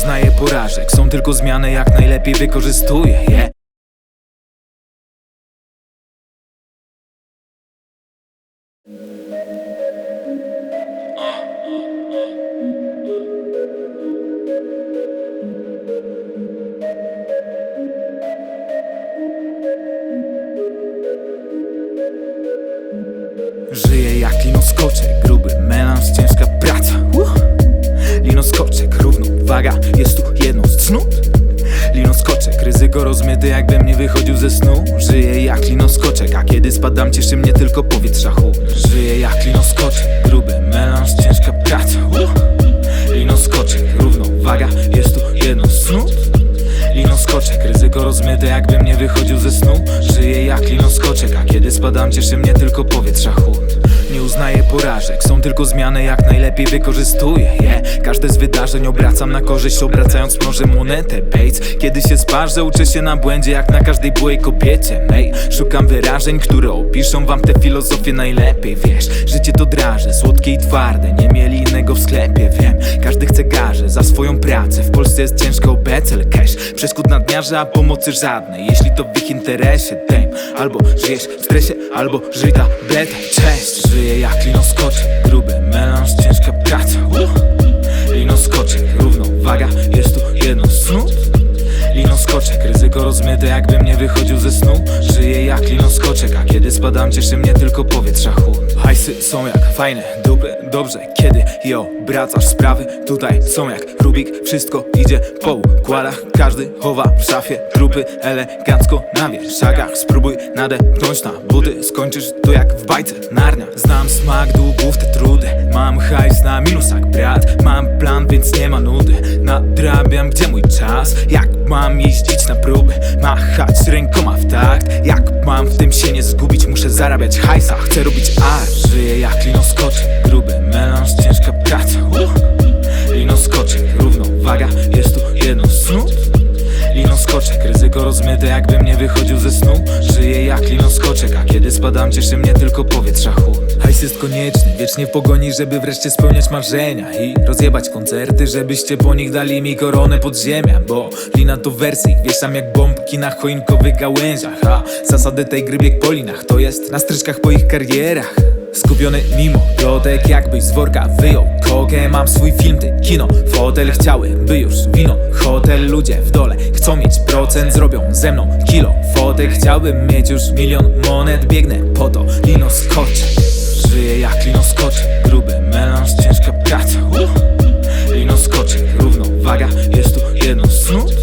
uznaję porażek. Są tylko zmiany, jak najlepiej wykorzystuję je. Żyję jak linoskoczek, równowaga, jest tu jedną z cnót? Linoskoczek, ryzyko rozmyte jakbym nie wychodził ze snu. Żyję jak linoskoczek, a kiedy spadam cieszy mnie tylko powietrza. Chłód Żyję jak linoskoczek, gruby melanż, ciężka praca. Uh. Linoskoczek, równowaga, jest tu jedną z cnót? Linoskoczek, ryzyko rozmyte jakbym nie wychodził ze snu. Żyję jak linoskoczek, a kiedy spadam cieszy mnie tylko powietrza. Chłód Nie uznaję porażek, są tylko zmiany jak najlepiej wykorzystuję je. Każde z wydarzeń obracam na korzyść, obracając może monetę. Bates, kiedy się sparzę uczę się na błędzie jak na każdej byłej kobiecie. Mej, szukam wyrażeń, które opiszą wam tę filozofię najlepiej Wiesz, życie to draże, słodkie i twarde, nie mieli innego w sklepie Wiem, każdy chce garze za swoją pracę. W Polsce jest ciężko o cel cash. Przeszkód nadmiarza, a pomocy żadnej. Jeśli to w ich interesie, damn. Albo żyjesz w stresie, albo żyj tabletę Cześć, żyję jak linoskoczek Gruby melanż, ciężka praca. Uh. Linoskoczek, równowaga Jest tu jedną z cnót. Linoskoczek, ryzyko rozmyte jakbym nie wychodził ze snu. Żyję jak linoskoczek, a kiedy spadam cieszy mnie tylko powietrza chłód Hajsy są jak fajne dupy, dobrze. Kiedy je obracasz sprawy Tutaj są jak Rubik, wszystko idzie po układach Każdy chowa w szafie. Trupy elegancko na wieszakach Spróbuj nadepnąć na buty, skończysz to jak w bajce. Narnia Znam smak długów, te trudy. Mam hajs na minusach, brat. Mam plan, więc nie ma nudy. Nadrabiam, gdzie mój czas? Jak mam jeździć na próby? Machać rękoma w takt. Jak mam w tym się nie zgubić Muszę zarabiać hajsa, chcę robić art Żyję jak linoskoczek Gruby Linoskoczek, ryzyko rozmyte jakbym nie wychodził ze snu. Żyję jak linoskoczek, a kiedy spadam cieszy mnie tylko powietrza. Chłód Hajs jest konieczny, wiecznie w pogoni, żeby wreszcie spełniać marzenia I rozjebać koncerty, żebyście po nich dali mi koronę podziemia Bo lina to wersji, wieszam jak bombki na choinkowych gałęziach A zasady tej gry bieg po linach, to jest na stryczkach po ich karierach. Skupiony mimo plotek, jakbyś z worka wyjął kokę. Mam swój film, ty kino, fotel Chciały, by już wino, hotel Ludzie w dole chcą mieć procent Zrobią ze mną kilo fotek Chciałbym mieć już milion monet Biegnę po to, lino skoczę Żyję jak lino skoczę Gruby melanż, ciężka praca uh. Lino skoczek, równowaga Jest tu jedną z cnót.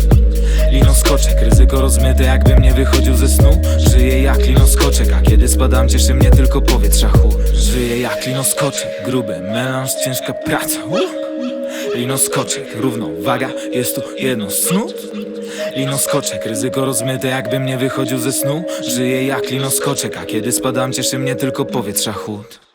Linoskoczek, ryzyko rozmyte jakbym nie wychodził ze snu. Żyję jak linoskoczek, a kiedy spadam cieszy mnie tylko powietrza chłód Żyję jak linoskoczek, gruby melanż, ciężka praca uh. Linoskoczek, równowaga, jest tu jedną z cnót Linoskoczek, ryzyko rozmyte jakbym nie wychodził ze snu. Żyję jak linoskoczek, a kiedy spadam cieszy mnie tylko powietrza chłód